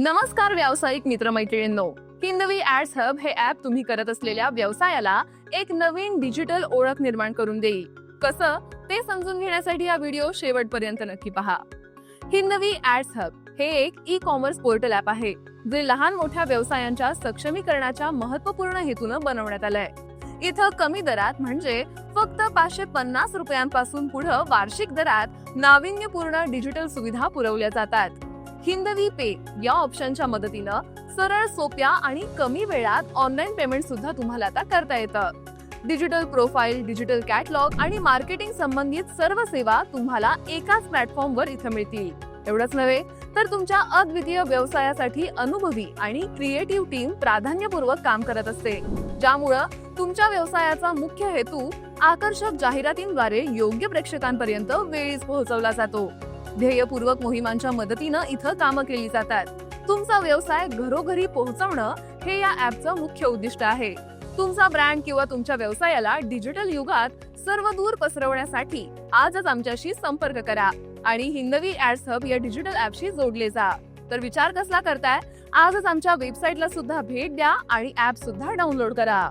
नमस्कार व्यावसायिक मित्रमैत्रिणींनो. हिंदवी ऍड्स हब हे ऍप तुम्ही करत असलेल्या व्यवसायाला एक नवीन डिजिटल ओळख निर्माण करून देईल. कसं? ते समजून घेण्यासाठी हा व्हिडिओ शेवटपर्यंत नक्की पहा. हिंदवी ऍड्स हब हे एक ई कॉमर्स पोर्टल ऍप आहे जे लहान मोठ्या व्यवसायांच्या सक्षमीकरणाच्या महत्त्वपूर्ण हेतून बनवण्यात आलंय. इथं कमी दरात म्हणजे फक्त पाचशे पन्नास रुपयांपासून पुढे वार्षिक दरात नाविन्यपूर्ण डिजिटल सुविधा पुरवल्या जातात. हिंदवी पे या ऑप्शनच्या मदतीनं सरळ सोप्या आणि कमी वेळात ऑनलाईन पेमेंट सुद्धा तुम्हाला आता करता येतं. डिजिटल प्रोफाईल डिजिटल कॅटलॉग आणि मार्केटिंग संबंधित सर्व सेवा तुम्हाला एकाच प्लॅटफॉर्मवर इथं मिळतील. एवढंच नव्हे तर तुमच्या अद्वितीय व्यवसायासाठी अनुभवी आणि क्रिएटिव्ह टीम प्राधान्यपूर्वक काम करत असते. ज्यामुळं तुमच्या व्यवसायाचा मुख्य हेतू आकर्षक जाहिरातींद्वारे योग्य प्रेक्षकांपर्यंत वेळीच पोहोचवला जातो. ध्येयपूर्वक मोहिमांच्या मदतीनं इथं कामं केली जातात. तुमचा व्यवसाय घरोघरी पोहोचवणं हे या ऍपचं मुख्य उद्दिष्ट आहे. तुमचा ब्रँड किंवा तुमच्या व्यवसायाला डिजिटल युगात सर्व दूर पसरवण्यासाठी आजच आमच्याशी संपर्क करा आणि हिंदवी ऍड्स हब या डिजिटल ऍपशी जोडले जा. तर विचार कसला करताय? आजच आमच्या वेबसाईटला सुद्धा भेट द्या आणि ऍप सुद्धा डाउनलोड करा.